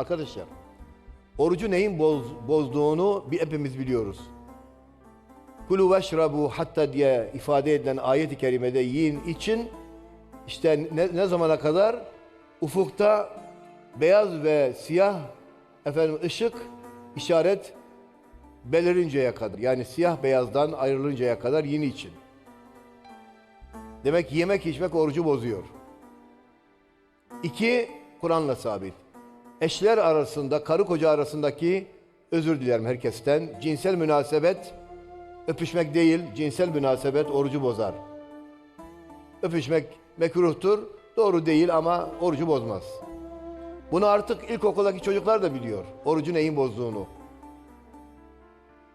Arkadaşlar, orucu neyin boz, bozduğunu bir hepimiz biliyoruz. Kulu veşrabu hatta diye ifade edilen ayet-i kerimede yiyin için işte ne, ne zamana kadar ufukta beyaz ve siyah efendim ışık işaret belirinceye kadar yani siyah beyazdan ayrılıncaya kadar yiyin için. Demek yemek içmek orucu bozuyor. İki, Kur'an'la sabit. Eşler arasında, karı koca arasındaki özür dilerim herkesten. Cinsel münasebet, öpüşmek değil, cinsel münasebet orucu bozar. Öpüşmek mekruhtur, doğru değil ama orucu bozmaz. Bunu artık ilkokuldaki çocuklar da biliyor. Orucu neyin bozduğunu.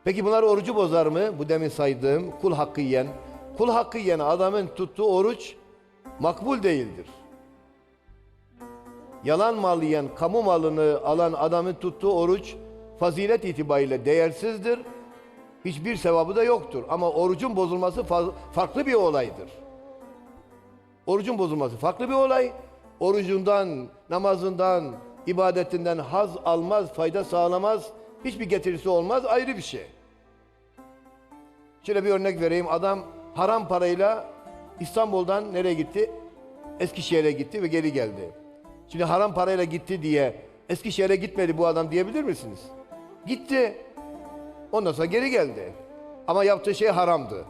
Peki bunlar orucu bozar mı? Bu demin saydığım kul hakkı yiyen. Kul hakkı yiyen adamın tuttuğu oruç makbul değildir. Yalan mal yiyen, kamu malını alan adamın tuttuğu oruç fazilet itibariyle değersizdir. Hiçbir sevabı da yoktur. Ama orucun bozulması fa- farklı bir olaydır. Orucun bozulması farklı bir olay. Orucundan, namazından, ibadetinden haz almaz, fayda sağlamaz. Hiçbir getirisi olmaz, ayrı bir şey. Şöyle bir örnek vereyim. Adam haram parayla İstanbul'dan nereye gitti? Eskişehir'e gitti ve geri geldi. Şimdi haram parayla gitti diye Eskişehir'e gitmedi bu adam diyebilir misiniz? Gitti. Ondan sonra geri geldi. Ama yaptığı şey haramdı.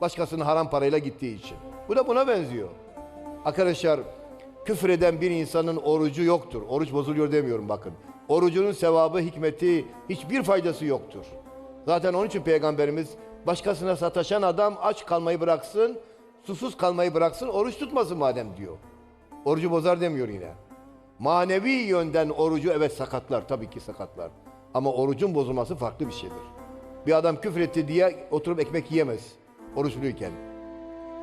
Başkasının haram parayla gittiği için. Bu da buna benziyor. Arkadaşlar küfür eden bir insanın orucu yoktur. Oruç bozuluyor demiyorum bakın. Orucunun sevabı, hikmeti, hiçbir faydası yoktur. Zaten onun için Peygamberimiz başkasına sataşan adam aç kalmayı bıraksın, susuz kalmayı bıraksın, oruç tutmasın madem diyor. Orucu bozar demiyor yine. Manevi yönden orucu evet sakatlar, tabii ki sakatlar. Ama orucun bozulması farklı bir şeydir. Bir adam küfür etti diye oturup ekmek yiyemez oruçluyken.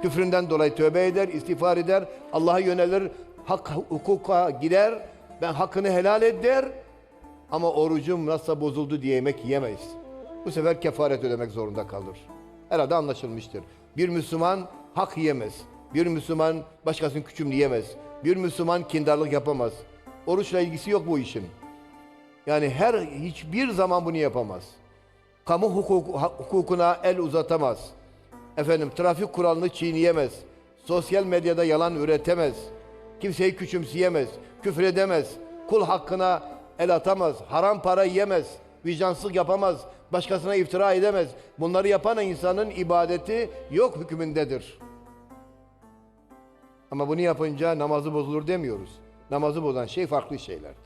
Küfründen dolayı tövbe eder, istiğfar eder, Allah'a yönelir, hak hukuka girer, ben hakkını helal et der. Ama orucum nasıl bozuldu diye yemek yiyemeyiz. Bu sefer kefaret ödemek zorunda kalır. Herhalde anlaşılmıştır. Bir Müslüman hak yiyemez. Bir Müslüman başkasının küçümlüğü yiyemez. Bir Müslüman kindarlık yapamaz. Oruçla ilgisi yok bu işin. Yani her hiçbir zaman bunu yapamaz. Kamu ha- hukukuna el uzatamaz. Efendim trafik kuralını çiğneyemez. Sosyal medyada yalan üretemez. Kimseyi küçümseyemez. Küfür edemez. Kul hakkına el atamaz. Haram para yiyemez. Vicdansızlık yapamaz. Başkasına iftira edemez. Bunları yapan insanın ibadeti yok hükmündedir. Ama bunu yapınca namazı bozulur demiyoruz. Namazı bozan şey farklı şeylerdir.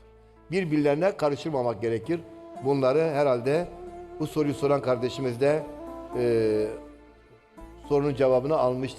Birbirlerine karıştırmamak gerekir. Bunları herhalde bu soruyu soran kardeşimiz de eee sorunun cevabını almıştır